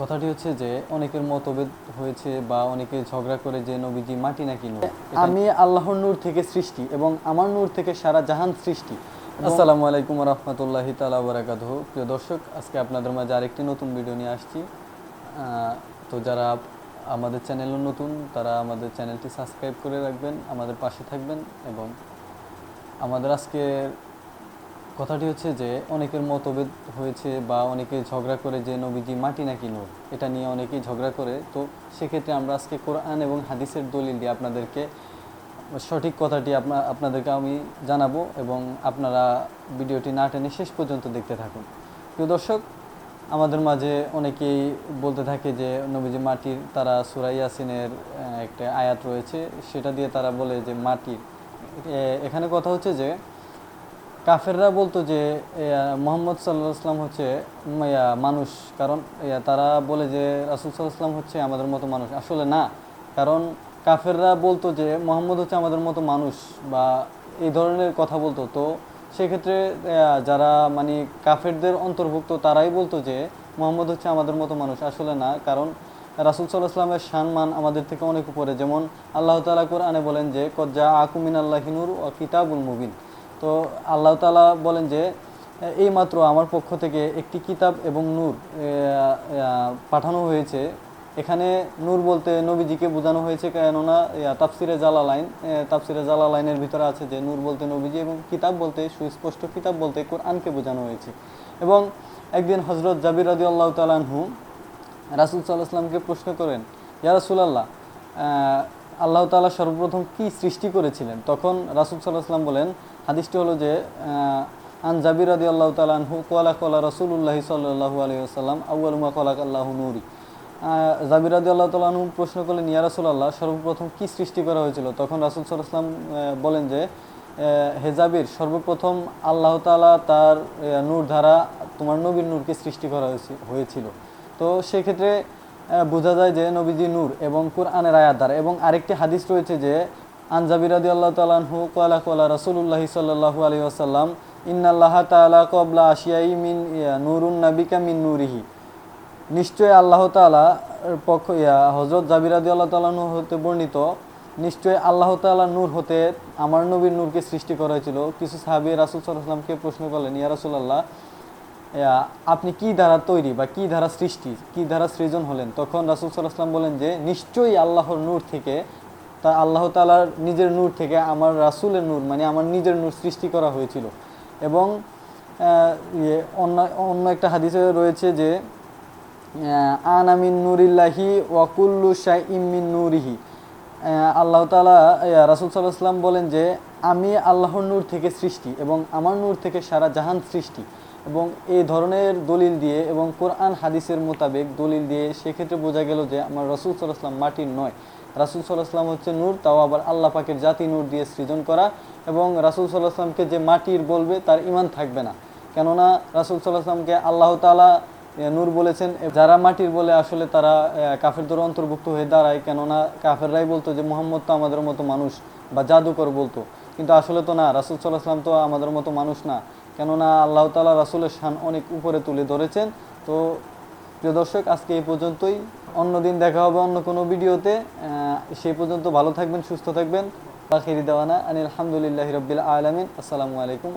কথাটি হচ্ছে যে অনেকের মতভেদ হয়েছে বা অনেকে ঝগড়া করে যে নবীজি মাটি নাকি নূর? আমি আল্লাহর নূর থেকে সৃষ্টি এবং আমার নূর থেকে সারা জাহান সৃষ্টি। আসসালামু আলাইকুম রহমতুল্লাহি তালা বারাকাতুহ প্রিয় দর্শক আজকে আপনাদের মাঝে আরেকটি নতুন ভিডিও নিয়ে আসছি। তো যারা আমাদের চ্যানেলও নতুন তারা আমাদের চ্যানেলটি সাবস্ক্রাইব করে রাখবেন আমাদের পাশে থাকবেন এবং আমাদের আজকে কথাটি হচ্ছে যে, অনেকের মতভেদ হয়েছে বা অনেকে ঝগড়া করে যে, নবীজি মাটি নাকি নূর? এটা নিয়ে অনেকেই ঝগড়া করে। তো সেক্ষেত্রে আমরা আজকে কোরআন এবং হাদিসের দলিল দিয়ে আপনাদেরকে সঠিক কথাটি আপনা, আপনাদেরকে আমি জানাব এবং আপনারা ভিডিওটি না টেনে শেষ পর্যন্ত দেখতে থাকুন। প্রিয় দর্শক, আমাদের মাঝে অনেকেই বলতে থাকে যে, নবীজি মাটির, তারা সুরাই ইয়াসিনের একটা আয়াত রয়েছে। সেটা দিয়ে তারা বলে যে, মাটির। এখানে কথা হচ্ছে যে কাফেররা বলতো যে মোহাম্মদ সাল্লাহ আসলাম হচ্ছে মানুষ। কারণ তারা বলে যে, রাসুল সাল্লাহ হচ্ছে আমাদের মতো মানুষ। আসলে না। কারণ, কাফেররা বলতো যে, মোহাম্মদ হচ্ছে আমাদের মতো মানুষ বা এই ধরনের কথা বলতো। তো সেক্ষেত্রে যারা মানে কাফেরদের অন্তর্ভুক্ত, তারাই বলতো যে, মোহাম্মদ হচ্ছে আমাদের মতো মানুষ। আসলে না। কারণ, রাসুল সাল্লাহ আসলামের সম্মান আমাদের থেকে অনেক উপরে। যেমন, আল্লাহ তালা কোরআনে বলেন যে কজ্জা আকুমিন আল্লাহিনুর ও কিতাবুল মুবিন। তো আল্লাহ তালা বলেন যে এই মাত্র আমার পক্ষ থেকে একটি কিতাব এবং নূর পাঠানো হয়েছে। এখানে নূর বলতে নবীজিকে বোঝানো হয়েছে কেননা ইয়া, তাফসিরে জালালাইন এ, তাফসিরে জালালাইনের ভিতরে আছে যে নূর বলতে নবীজি এবং কিতাব বলতে সুস্পষ্ট কিতাব বলতে কোরআনকে বোঝানো হয়েছে। এবং একদিন হজরত জাবির রাদি আল্লাহ তালাহু রাসুল সাল্লাহ আসলামকে প্রশ্ন করেন ইয়া রাসুলাল্লাহ আল্লাহ তাআলা সর্বপ্রথম কি সৃষ্টি করেছিলেন? তখন রাসুল সাল্লাহ আসলাম বলেন, হাদিসটি হলো যে আন জাবির আদি আল্লাহ তালাহু কোয়ালা কোয়ালা রসুল্লাহি সাল্লাহু আলহি আসাল্লাম আউআলমা কোয়ালাক আল্লাহ নুরি। জাবির আদি আল্লাহ তালাহু প্রশ্ন করলেন, ইয়া রাসুল আল্লাহ সর্বপ্রথম কি সৃষ্টি করা হয়েছিল? তখন রাসুল সাল্লাহ আসলাম বলেন যে হে জাবির, সর্বপ্রথম আল্লাহ তালা তার নূর দ্বারা তোমার নবীর নূরকে সৃষ্টি করা হয়েছে- হয়েছিল। তো সেক্ষেত্রে বোঝা যায় যে নবীজি নূর এবং কোরআনের আয়াত দ্বারা এবং আরেকটি হাদিস রয়েছে যে আনজাবিরাদি আল্লাহ তালাহু কোয়ালা কোয়ালা রসুল্লাহ সাল্লাহু আলী আসাল্লাম ইন্নাল্লাহ তালা কবলা আশিয়াই মিন নুরুন নাবিকা মিন নূরিহি। নিশ্চয়ই আল্লাহ তালা পক্ষ হজরত জাবিরাদি আল্লাহ তালাহু হতে বর্ণিত নিশ্চয়ই আল্লাহ তাআলা নূর হতে আমার নবীর নূরকে সৃষ্টি করা হয়েছিল। কিছু সাহাবি রাসুল সাল্লাহামকে প্রশ্ন করলেন ইয়া রাসুলাল্লাহ ইয়া, আপনি কি দ্বারা তৈরি বা কি দ্বারা সৃষ্টি কি দ্বারা সৃজন হলেন? তখন রাসুল সাল্লাহাম বলেন যে নিশ্চয়ই আল্লাহর নূর থেকে তা আল্লাহ তালার নিজের নূর থেকে আমার রাসুলের নূর মানে আমার নিজের নূর সৃষ্টি করা হয়েছিল। এবং ইয়ে অন্য অন্য একটা হাদিসে রয়েছে যে আহ, আন আমিন নুরিল্লাহি ওয়াকুল্লু শাহ ইমিন নুরিহি। আল্লাহ তালা রাসুল সাল্লাহাম বলেন যে আমি আল্লাহর নূর থেকে সৃষ্টি এবং আমার নূর থেকে সারা জাহান সৃষ্টি। এবং এই ধরনের দলিল দিয়ে এবং কোরআন হাদিসের মোতাবেক দলিল দিয়ে সেক্ষেত্রে বোঝা গেল যে আমার রসুল সাল্লাহাম মাটির নয়। রাসুল সাল্লাহাম হচ্ছে নূর, তাও আবার আল্লাহ পাকের জাতি নূর দিয়ে সৃজন করা এবং রাসুল সাল্লাহামকে যে মাটির বলবে তার ইমান থাকবে না। কেননা রাসুল সাল্লাহামকে আল্লাহ তালা নূর বলেছেন যারা মাটির বলে আসলে তারা কাফেরদের অন্তর্ভুক্ত হয়ে দাঁড়ায়, কেননা কাফেররাই বলতো যে মোহাম্মদ তো আমাদের মতো মানুষ বা জাদুকর বলতো। কিন্তু আসলে তো না, রাসুল সাল্লাহ আসলাম তো আমাদের মতো মানুষ না। কেননা আল্লাহ তালা রাসুলের শান অনেক উপরে তুলে ধরেছেন। তো প্রিয় দর্শক, আজকে এই পর্যন্তই। অন্যদিন দেখা হবে অন্য কোনো ভিডিওতে। সেই পর্যন্ত ভালো থাকবেন, সুস্থ থাকবেন। বাখিরি দেওয়ানা আনিল আলহামদুলিল্লাহ রবিল আলমিন। আসসালামু আলাইকুম।